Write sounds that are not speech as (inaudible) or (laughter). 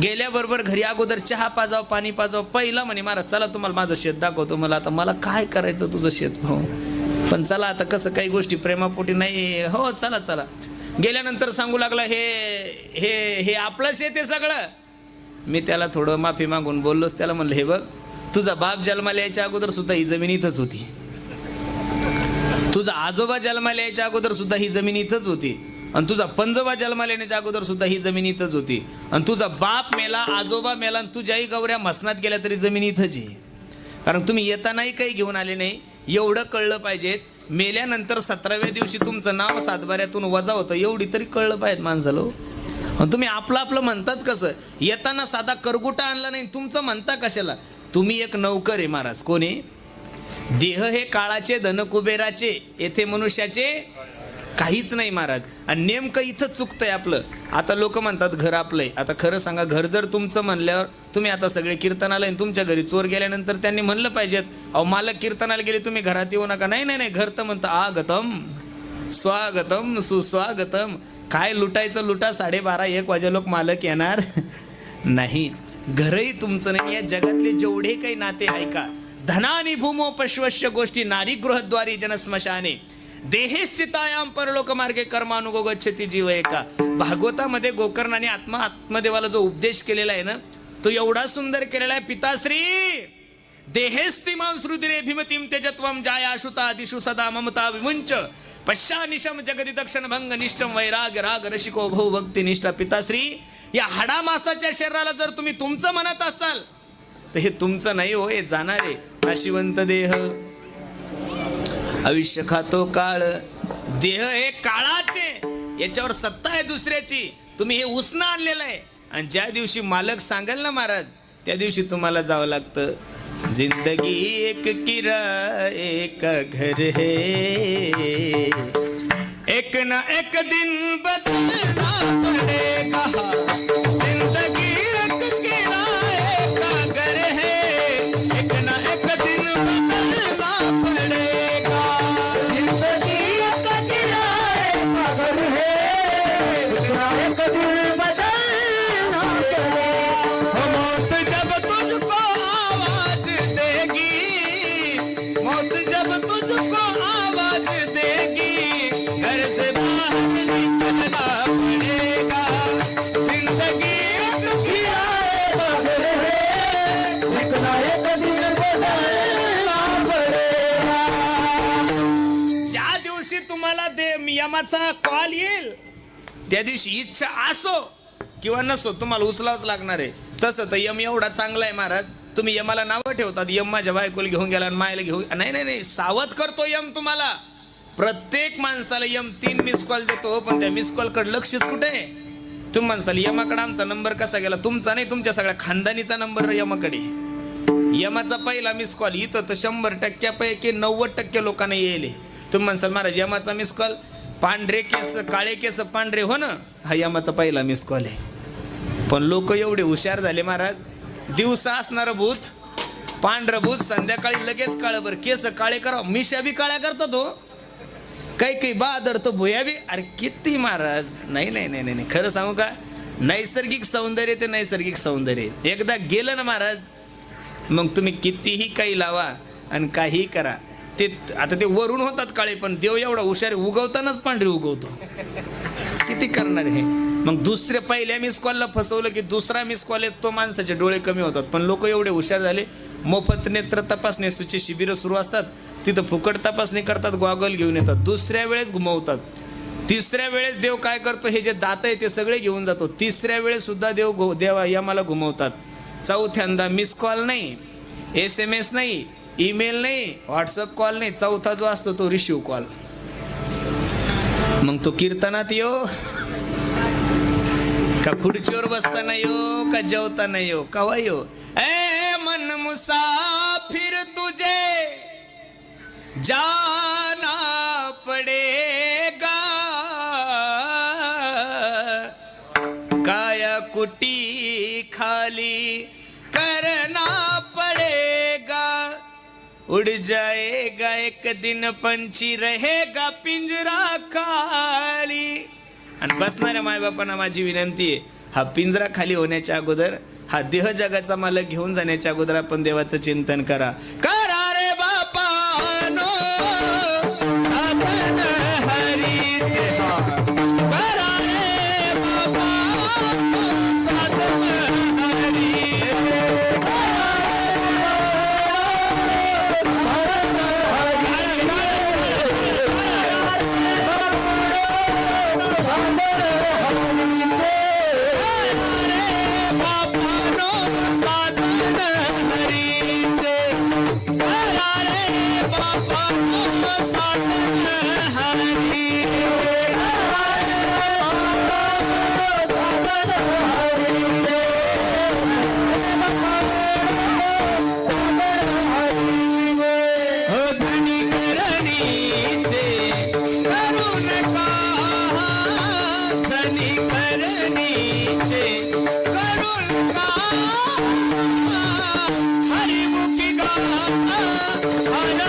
गेल्याबरोबर घरी अगोदर चहा पाजाव पाणी पाजाव पहिला म्हणे महाराज चला तुम्हाला माझं शेत दाखवतो. मला आता मला काय करायचं तुझं शेत भाऊ? पण चला आता कसं काही गोष्टी प्रेमापोटी नाही हो चला चला. गेल्यानंतर सांगू लागला हे हे हे आपलं शेत आहे सगळं. मी त्याला थोडं माफी मागून बोललोच त्याला म्हणलं हे बघ तुझा बाप जन्माला यायच्या अगोदर सुद्धा ही जमीन इथंच होती. तुझा आजोबा जन्माला यायच्या अगोदर सुद्धा ही जमीन इथंच होती. आणि तुझा पंजोबा जन्माला येण्याच्या अगोदर सुद्धा ही जमीन इथंच होती. आणि तुझा बाप मेला आजोबा मेला आणि तुझ्याही गौऱ्या मसनात गेल्या तरी जमीन इथंच आहे. कारण तुम्ही येतानाही काही घेऊन आले नाही एवढं कळलं पाहिजे. मेल्यानंतर सतराव्या दिवशी तुमचं नाव सातबाऱ्यातून वजा होतं एवढी तरी कळलं पाहिजे माणसाला हो. तुम्ही आपलं आपलं म्हणताच कसं? येताना साधा करगुटा आणला नाही तुमचं म्हणता कशाला? तुम्ही एक नौकर आहे महाराज कोणी देह हे काळाचे धन कुबेराचे येथे मनुष्याचे काहीच नाही महाराज. आणि नेमकं इथं चुकतंय आपलं. आता लोक म्हणतात घर आपलंय. आता खरं सांगा घर जर तुमचं म्हणल्यावर तुम्ही आता सगळे कीर्तनाला तुमच्या घरी चोर गेल्यानंतर त्यांनी म्हणलं पाहिजेत अहो मालक कीर्तनाला गेले तुम्ही घरात येऊ नका. नाही नाही नाही घर तर म्हणतं आगतम स्वागतम सुस्वागतम. काय लुटायचं लुटा? साडेबारा एक वाजे लोक मालक येणार? (laughs) नाही. घरही तुमचं नाही. या जगातले जेवढे काही नाते ऐका. धनानी भूमो पश्वश्य गोष्टी नारीगृहद्वारी जनस्मशाने. देहेश्चितायाम परलोक मार्गे कर्मानुगो गच्छती जीव एका. भागवतामध्ये गोकर्णाने आत्मा आत्मदेवाला जो उपदेश केलेला आहे ना तो एवढा सुंदर केलेला आहे पिताश्री! देहेस्तिमां श्रुतिरे भीमतीम तेजत्वम जाया शुता दिशु सदा ममता विमुंच पश्चानिशम जगदी दक्षण भंग निष्ठम वैराग राग रसिको भो भक्ती निष्ठा. पिताश्री या हाडामासाच्या शरीराला जर तुम्ही तुमचं म्हणत असाल तर हे तुमचं नाही हो हे जाणारे नाशिवंत देह. आयुष्य खातो काळ. देह हे काळाचे याच्यावर सत्ता आहे दुसऱ्याची. तुम्ही हे उसणं आणलेलं आहे. आणि ज्या दिवशी मालक सांगाल ना महाराज त्या दिवशी तुम्हाला जावं लागतं. जिंदगी एक किरा एक घर है. एक ना एक दिन बदल तुम्हाला दे यमाचा कॉल येईल त्या दिवशी इच्छा असो किंवा नसो तुम्हाला उचलावच लागणार आहे. तसं तर यम एवढा चांगला आहे महाराज. तुम्ही यमाला नावं ठेवतात. यम माझ्या बायकोला घेऊन गेला आणि मायला घेऊन नाही नाही नाही. सावध करतो यम तुम्हाला. प्रत्येक माणसाला यम तीन मिस कॉल देतो पण त्या मिस कॉलकडे लक्षच कुठे आहे? तुम्ही म्हणसाल यमाकडे आमचा नंबर कसा गेला? तुमचा नाही तुमच्या सगळ्या खानदानीचा नंबर यमाकडे. यमाचा पहिला मिस कॉल इथं तर शंभर टक्क्यापैकी नव्वद टक्के लोकांना येईल. तुम्ही म्हणसाल महाराज यमाचा मिस कॉल पांढरे केस काळे केस पांढरे हो ना? हा यमाचा पहिला मिस कॉल आहे. पण लोक एवढे हुशार झाले महाराज दिवसा असणारं भूत पांढरं भूत संध्याकाळी लगेच काळभर केस काळे करा मिशा बी काळ्या करतो हो. तो काही काही बादर तो भुया बी. अरे किती महाराज. नाही नाही नाही नाही नाही. खरं सांगू का? नैसर्गिक सौंदर्य ते नैसर्गिक सौंदर्य. एकदा गेलं ना महाराज मग तुम्ही कितीही काही लावा आणि काहीही करा. ते आता ते वरून होतात काळे पण देव एवढा हुशार उगवतानाच पांढरे उगवतो. किती करणार हे? मग दुसऱ्या पहिल्या मिस कॉलला फसवलं की दुसरा मिस कॉल येत तो माणसाचे डोळे कमी होतात. पण लोक एवढे हुशार झाले मोफत नेत्र तपासणी सुची शिबिरं सुरू असतात. तिथं फुकट तपासणी करतात गॉगल घेऊन येतात. दुसऱ्या वेळेस घुमवतात. तिसऱ्या वेळेस देव काय करतो हे जे दात आहे ते सगळे घेऊन जातो. तिसऱ्या वेळेस सुद्धा देव घु- देवा या मला घुमवतात. चौथ्यांदा मिस कॉल नाही एस एम एस नाही ईमेल नाही व्हॉट्सअप कॉल नाही. चौथा जो असतो तो रिसिव्ह कॉल मग तो कीर्तनात येऊ. का खुर्चीवर बसताना यो का जेवताना यो? कवा यो? ए मन मुसाफिर तुझे जाना पडेगा. काया कुटी खाली करना पड़ेगा. उड़ जाएगा एक दिन पंछी रहेगा पिंजरा खाली. आणि बसणाऱ्या मायबापांना माझी विनंती आहे हा पिंजरा खाली होण्याच्या अगोदर हा देह जगाचा मालक घेऊन जाण्याच्या अगोदर आपण देवाचं चिंतन करा. का? Ana